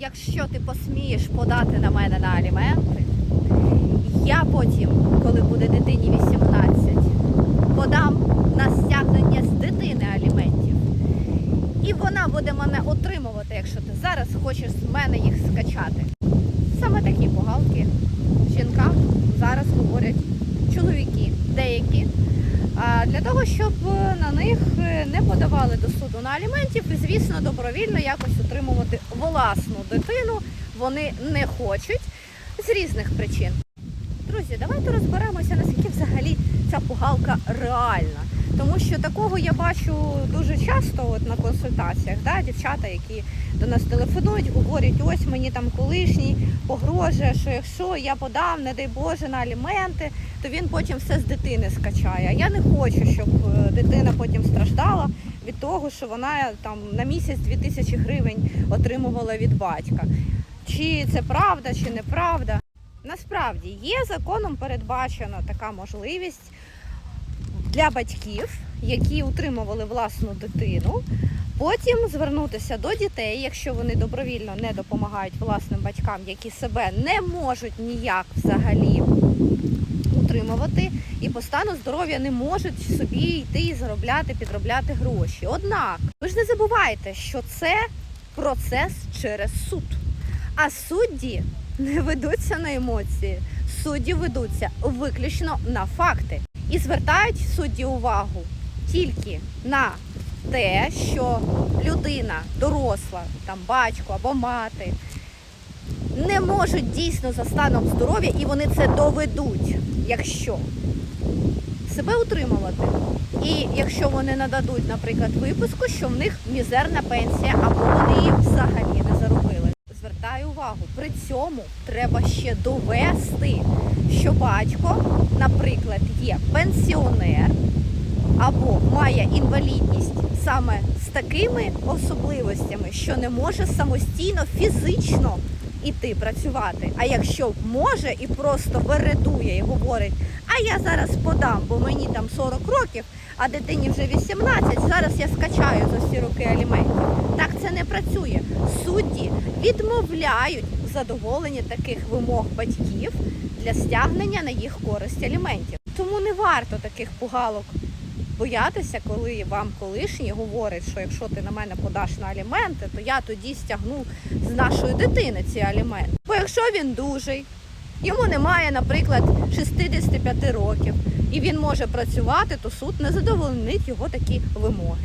якщо ти посмієш подати на мене на аліменти, я потім, коли буде дитині 18, подам на стягнення з дитини аліментів. І вона буде мене отримувати, якщо ти зараз хочеш з мене їх скачати. Саме такі погалки жінкам зараз говорять чоловіки для того, щоб е, на них е, не подавали до суду на аліментів, і, звісно, добровільно якось утримувати власну дитину вони не хочуть з різних причин. Друзі, давайте розберемося, наскільки взагалі ця пугалка реальна. Тому що такого я бачу дуже часто от на консультаціях, да, дівчата, які до нас телефонують, говорять, ось мені там колишній погрожує, що якщо я подам, не дай Боже, на аліменти, то він потім все з дитини скачає. Я не хочу, щоб е, дитина потім страждала від того, що вона там на місяць 2000 гривень отримувала від батька. Чи це правда, чи неправда. Насправді є законом передбачена така можливість для батьків, які утримували власну дитину, потім звернутися до дітей, якщо вони добровільно не допомагають власним батькам, які себе не можуть ніяк взагалі утримувати, і по стану здоров'я не можуть собі йти і заробляти, підробляти гроші. Однак, ви ж не забувайте, що це процес через суд. А судді не ведуться на емоції, судді ведуться виключно на факти і звертають судді увагу тільки на те, що людина доросла, там батько або мати, не можуть дійсно за станом здоров'я, і вони це доведуть, якщо себе утримувати. І якщо вони нададуть, наприклад, виписку, що в них мізерна пенсія, або вони її взагалі не заробили. Звертаю увагу, при цьому треба ще довести, що батько, наприклад, є пенсіонер або має інвалідність саме з такими особливостями, що не може самостійно фізично іти працювати. А якщо може і просто вередує і говорить, а я зараз подам, бо мені там 40 років, а дитині вже 18, зараз я скачаю за всі роки аліментів. Так це не працює. Судді відмовляють в задоволенні таких вимог батьків для стягнення на їх користь аліментів. Тому не варто таких пугалок боятися, коли вам колишній говорить, що якщо ти на мене подаш на аліменти, то я тоді стягну з нашої дитини ці аліменти. Бо якщо він дужий, йому немає, наприклад, 65 років, і він може працювати, то суд не задовольнить його такі вимоги.